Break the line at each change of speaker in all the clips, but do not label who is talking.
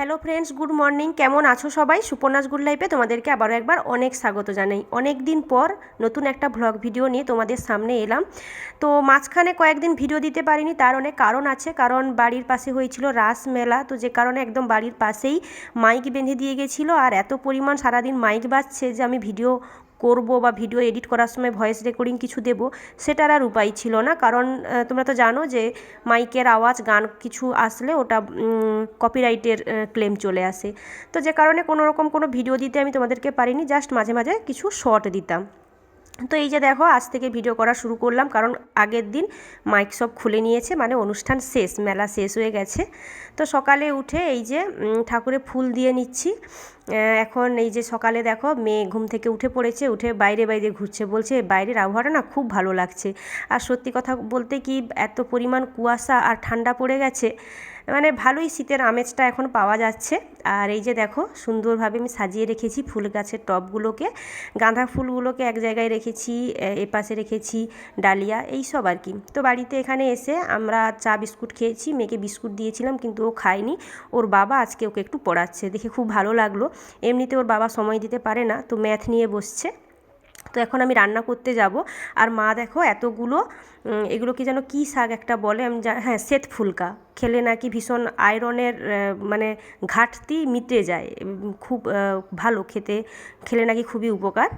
Hello friends good morning কেমন আছো সবাই? সুপর্ণাস গুড লাইফে তোমাদেরকে আবারও একবার অনেক স্বাগত জানাই। অনেক দিন পর নতুন একটা ভ্লগ ভিডিও নিয়ে তোমাদের সামনে এলাম। তো মাঝখানে কয়েকদিন ভিডিও দিতে পারিনি, তার অনেক কারণ আছে। কারণ বাড়ির পাশে হয়েছিল রাস মেলা, তো যে কারণে একদম বাড়ির পাশেই মাইক বেঁধে দিয়ে গেছিল। আর এত পরিমাণ সারাদিন মাইক বাজছে যে আমি ভিডিও করব বা ভিডিও এডিট করার সময় ভয়েস রেকর্ডিং কিছু দেব, সেটার আর উপায় ছিল না। কারণ তোমরা তো জানো যে মাইকের আওয়াজ, গান কিছু আসলে ওটা কপিরাইটের ক্লেম চলে আসে। তো যে কারণে কোনো রকম কোনো ভিডিও দিতে আমি তোমাদেরকে পারিনি জাস্ট মাঝে মাঝে কিছু শর্ট দিতাম। তো এই যে দেখো, আজ থেকে ভিডিও করা শুরু করলাম, কারণ আগের দিন মাইক সব খুলে নিয়েছে মানে অনুষ্ঠান শেষ, মেলা শেষ হয়ে গেছে। তো সকালে উঠে এই যে ঠাকুরে ফুল দিয়ে নিচ্ছি। এখন এই যে সকালে দেখো, মেয়ে ঘুম থেকে উঠে পড়েছে, উঠে বাইরে বাইরে ঘুরছে, বলছে বাইরের আবহাওয়াটা না খুব ভালো লাগছে। আর সত্যি কথা বলতে কি, এত পরিমাণ কুয়াশা আর ঠান্ডা পড়ে গেছে মানে ভালোই শীতের আমেজটা এখন পাওয়া যাচ্ছে। আর এই যে দেখো, সুন্দরভাবে আমি সাজিয়ে রেখেছি ফুল গাছের টবগুলোকে। গাঁদা ফুলগুলোকে এক জায়গায় রেখেছি এপাশে রেখেছি, ডালিয়া, এই সব আর কি। তো বাড়িতে এখানে এসে আমরা চা বিস্কুট খেয়েছি, মেয়েকে বিস্কুট দিয়েছিলাম কিন্তু ও খায়নি। ওর বাবা আজকে ওকে একটু পড়াচ্ছে, দেখে খুব ভালো লাগল। এমনিতে ওর বাবা সময় দিতে পারে না, তো ম্যাথ নিয়ে বসছে। তো এখন আমি রান্না করতে যাব। আর মা দেখো এতগুলো এগুলো কি যেন কী শাক একটা বলে, আমি হ্যাঁ শ্বেত ফুলকা। খেলে নাকি ভীষণ আয়রনের মানে ঘাটতি মিটে যায়। খুব ভালো খেতে, খেলে নাকি খুবই উপকার।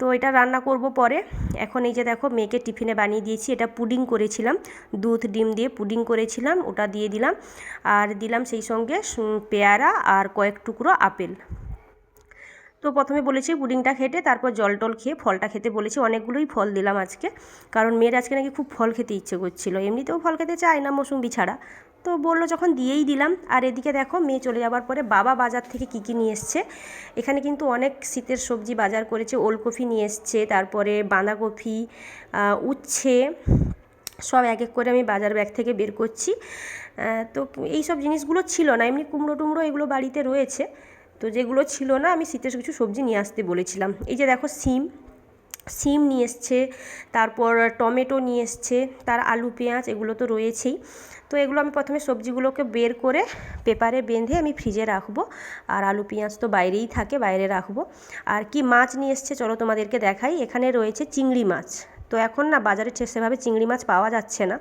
তো এটা রান্না করব পরে। এখন এই যে দেখো মেয়েকে টিফিনে বানিয়ে দিয়েছি, এটা পুডিং করেছিলাম। দুধ, ডিম দিয়ে পুডিং করেছিলাম, ওটা দিয়ে দিলাম। আর দিলাম সেই সঙ্গে পেয়ারা আর কয়েক টুকরো আপেল। তো প্রথমে বলেছি পুডিংটা খেতে তারপর জল টল খেয়ে ফলটা খেতে বলেছি, অনেকগুলোই ফল দিলাম আজকে। কারণ মেয়ের আজকে নাকি খুব ফল খেতে ইচ্ছে করছিল। এমনিতেও ফল খেতে চায় না মৌসুম্বি ছাড়া তো বলল যখন দিয়েই দিলাম, আর এদিকে দেখো মেয়ে চলে যাওয়ার পরে বাবা বাজার থেকে কী কী নিয়ে এসছে। এখানে কিন্তু অনেক শীতের সবজি বাজার করেছে, ওলকপি নিয়ে এসছে, তারপরে বাঁধাকপি উচ্ছে, সব এক এক করে আমি বাজার ব্যাগ থেকে বের করছি। তো এই সব জিনিসগুলো ছিল না। এমনি কুমড়ো টুমড়ো এগুলো বাড়িতে রয়েছে। তো যেগুলো ছিল না, আমি শীতের কিছু সবজি নিয়ে আসতে বলেছিলাম। এই যে দেখো সিম সিম নিয়ে এসছে, তারপর টমেটো নিয়ে এসছে, তার আলু, পেঁয়াজ এগুলো তো রয়েছেই। তো এগুলো আমি প্রথমে সবজিগুলোকে বের করে পেপারে বেঁধে আমি ফ্রিজে রাখব। আর আলু, পেঁয়াজ তো বাইরেই থাকে, বাইরে রাখব। আর কি মাছ নিয়ে এসছে চলো তোমাদেরকে দেখাই। এখানে রয়েছে চিংড়ি মাছ। তো এখন না বাজারে সেভাবে চিংড়ি মাছ পাওয়া যাচ্ছে না।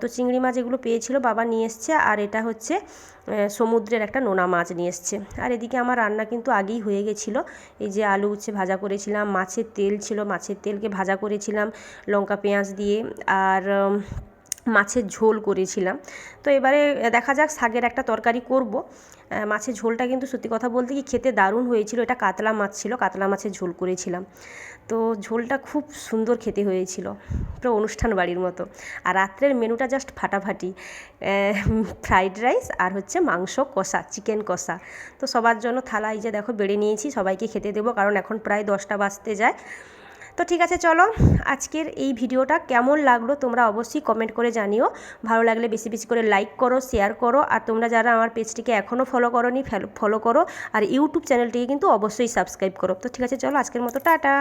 তো চিংড়ি মাছ এগুলো পেয়েছিল বাবা নিয়ে এসছে আর এটা হচ্ছে সমুদ্রের একটা নোনা মাছ নিয়ে এসছে। আর এদিকে আমার রান্না কিন্তু আগেই হয়ে গেছিল। এই যে আলু উচ্ছে ভাজা করেছিলাম, মাছের তেল ছিল, মাছের তেলকে ভাজা করেছিলাম, লঙ্কা পেঁয়াজ দিয়ে, আর মাছের ঝোল করেছিলাম। তো এবারে দেখা যাক শাকের একটা তরকারি করব। মাছের ঝোলটা কিন্তু সত্যি কথা বলতে কি খেতে দারুণ হয়েছিল। এটা কাতলা মাছ ছিল, কাতলা মাছের ঝোল করেছিলাম। তো ঝোলটা খুব সুন্দর খেতে হয়েছিল পুরো অনুষ্ঠান বাড়ির মতো। আর রাত্রের মেনুটা জাস্ট ফাটাফাটি। ফ্রাইড রাইস আর হচ্ছে মাংস কষা, চিকেন কষা। তো সবার জন্য থালা এই যে দেখো বেড়ে নিয়েছি, সবাইকে খেতে দেবো কারণ এখন প্রায় দশটা বাজতে যায়। তো ঠিক আছে, চলো আজকের এই ভিডিওটা কেমন লাগল তোমরা অবশ্যই কমেন্ট করে জানিও। ভালো লাগলে বেশি বেশি করে লাইক করো শেয়ার করো, আর তোমরা যারা আমার পেজটিকে এখনও ফলো করো নি ফলো করো, আর ইউটিউব চ্যানেলটিকে কিন্তু অবশ্যই সাবস্ক্রাইব করো। তো ঠিক আছে, চলো আজকের মতো, টাটা!